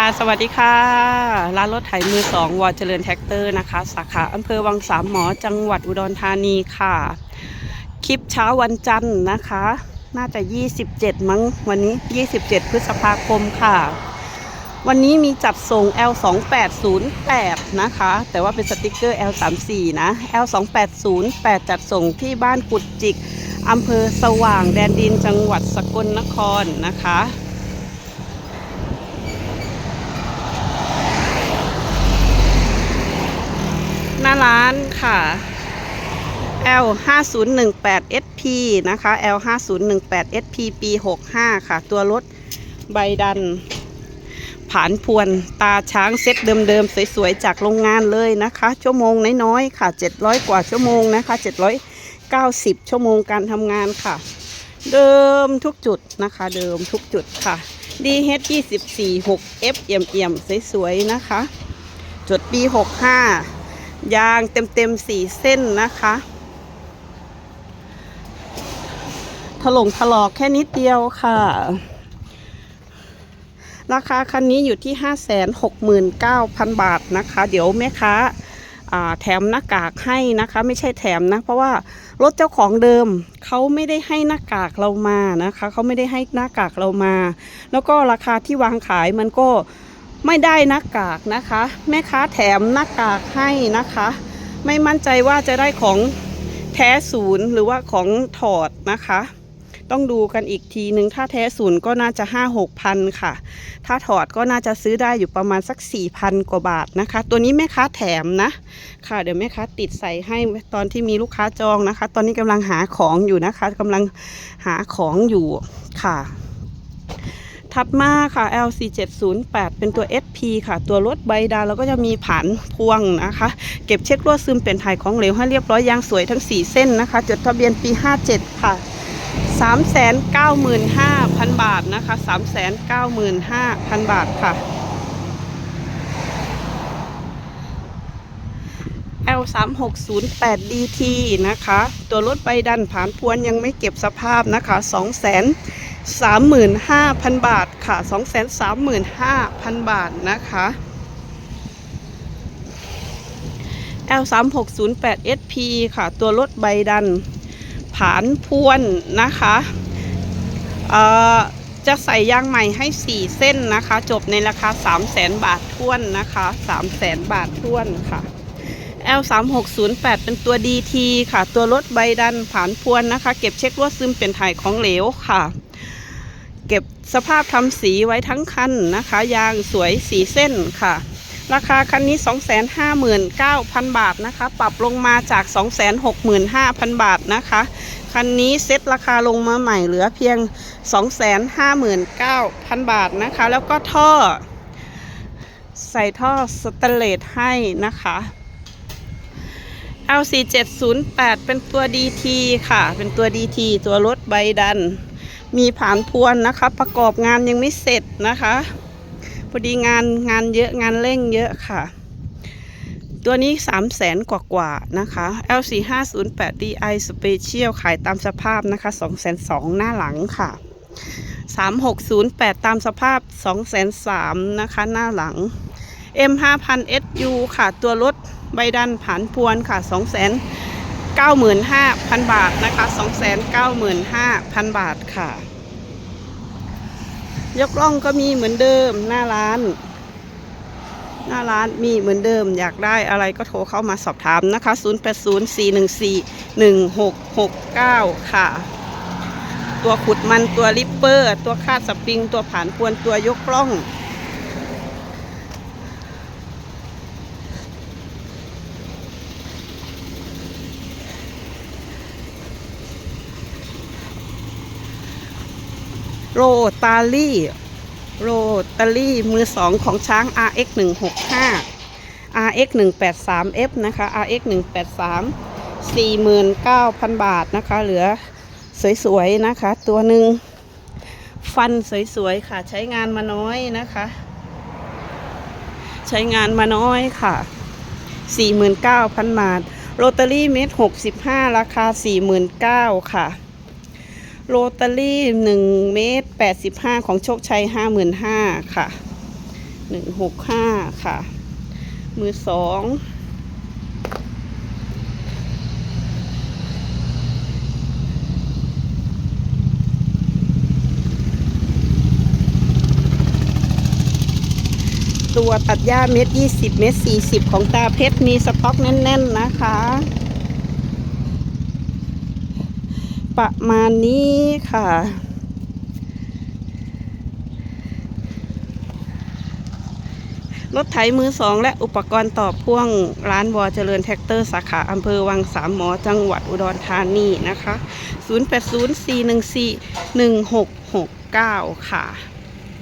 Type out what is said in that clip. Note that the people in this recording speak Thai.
ค่ะ สวัสดีค่ะ ร้านรถไถมือสองวอเจริญแท็กเตอร์นะคะ สาขาอำเภอวังสามหมอจังหวัดอุดรธานีค่ะ คลิปเช้าวันจันทร์นะคะ น่าจะ 27 มั้งวันนี้ 27 พฤษภาคมค่ะ วันนี้มีจัดส่ง L2808 นะคะ แต่ว่าเป็นสติกเกอร์ L34 นะ L2808 จัดส่งที่บ้านกุดจิกอำเภอสว่างแดนดินจังหวัดสกลนครนะคะ หน้า ร้านค่ะ L 5 0 1 8 SP นะคะ L 5 0 1 8 SP ปี 65 ค่ะ ตัวรถใบดัน ผานพวนตาช้างเซ็ตเดิมๆ สวยๆ จากโรงงานเลยนะคะ ชั่วโมงน้อยๆ ค่ะ 700 กว่าชั่วโมงนะคะ 790 ชั่วโมงการทำงานค่ะ เดิมทุกจุดนะคะ เดิมทุกจุดค่ะ DH 24 6 F เอี่ยมๆ สวยๆ นะคะ จุดปี 65 ยางเต็มๆสี่เส้นนะคะถลงถลอกแค่นิดเดียวค่ะ ราคาคันนี้อยู่ที่ 569,000 บาทนะคะ เดี๋ยวแม่ค้าอ่าแถมหน้ากากให้นะคะ ไม่ใช่แถมนะ เพราะว่ารถเจ้าของเดิมเขาไม่ได้ให้หน้ากากเรามานะคะเขาไม่ได้ให้หน้ากากเรามา แล้วก็ราคาที่วางขายมันก็ ไม่ได้หน้ากากนะคะ แม่ค้าแถมหน้ากากให้นะคะ ไม่มั่นใจว่าจะได้ของแท้ศูนย์หรือว่าของถอดนะคะ ต้องดูกันอีกทีหนึ่งถ้าแท้ศูนย์ก็น่าจะห้าหกพันค่ะ ถ้าถอดก็น่าจะซื้อได้อยู่ประมาณสักสี่พันกว่าบาทนะคะ ตัวนี้แม่ค้าแถมนะ ค่ะ เดี๋ยวแม่ค้าติดใส่ให้ตอนที่มีลูกค้าจองนะคะ ตอนนี้กำลังหาของอยู่นะคะกำลังหาของอยู่ค่ะ ถัดมาค่ะ L4708 เป็นตัว SP ค่ะ ตัวรถใบดาแล้วก็จะมีผันพวงนะคะ เก็บเช็ครั่วซึมเป็นถ่ายของเหลวให้เรียบร้อยยางสวยทั้ง 4 เส้นนะคะ จดทะเบียนปี 57 ค่ะ 395,000 บาทนะคะ 395,000 บาทค่ะ L 3 6 0 8 DT นะคะ ตัวรถใบดันผานพวนยังไม่เก็บสภาพนะคะ2 3 5 0 0 0 บาทค่ะ 2 3 5 0 0 0 บาทนะคะ L 3 6 0 8 SP ค่ะ ตัวรถใบดัน ผานพวนนะคะจะใส่ยางใหม่ให้ 4 เส้นนะคะ จบในราคา 3 0 0แสนบาทท้วนนะคะ3 0 0แสนบาทท้วนค่ะ L 3 6 0 8 เป็นตัว DT ค่ะ ตัวรถใบดันผานพวนนะคะ เก็บเช็ครั่วซึมเป็นถ่ายของเหลวค่ะ เก็บสภาพทำสีไว้ทั้งคันนะคะ ยางสวยสีเส้นค่ะ ราคาคันนี้ 259,000 บาทนะคะ ปรับลงมาจาก 265,000 บาทนะคะ คันนี้เซ็ตราคาลงมาใหม่เหลือเพียง 259,000 บาทนะคะ แล้วก็ท่อ ใส่ท่อสแตนเลสให้นะคะ L4708 เป็นตัว DT ค่ะ เป็นตัว DT ตัวรถใบดัน มีผ่านพวนนะคะ ประกอบงานยังไม่เสร็จนะคะพอดีงานงานเยอะงานเร่งเยอะค่ะ ตัวนี้ 3 0 0แสนกว่ากว่าๆนะคะ L4508 DI Special ขายตามสภาพนะคะ 2 2 0 0 0หน้าหลังค่ะ 3608 ตามสภาพ 2 3 0 0 0นะคะ หน้าหลัง M5000 SU ค่ะ ตัวรถใบดันผันพวนค่ะ2 9 5 0 0 0 บาทนะคะ295,000 บาทค่ะ ยกล่องก็มีเหมือนเดิมหน้าร้าน หน้าร้านมีเหมือนเดิมอยากได้อะไรก็โทรเข้ามาสอบถามนะคะ 0804141669 ค่ะ ตัวขุดมันตัวริปเปอร์ ตัวคาดสปริง ตัวผ่านพวนตัวยกล่อง โรตารี่โรตารี่มือสองของช้าง RX 165 RX 183 F นะคะ RX 183 49,000 บาทนะคะ เหลือสวยๆนะคะ ตัวหนึ่งฟันสวยๆค่ะ ใช้งานมาน้อยนะคะ ใช้งานมาน้อยค่ะ 49,000 บาท โรตารี่เมตร65 ราคา 49,000 ค่ะ โรตารี่1เมตร85ของโชคชัย55,000ค่ะหนึ่งหกห้าค่ะ มือสองตัวตัดหญ้าเม็ดยี่สิบเม็ดสี่สิบของตาเพชรมีสต็อกแน่น ๆ นะคะ ประมาณนี้ค่ะ รถไถมือสองและอุปกรณ์ต่อพ่วงร้านวอเจริญแท็กเตอร์สาขาอำเภอวังสามหมอจังหวัดอุดรธานีนะคะ 0804141669 ค่ะ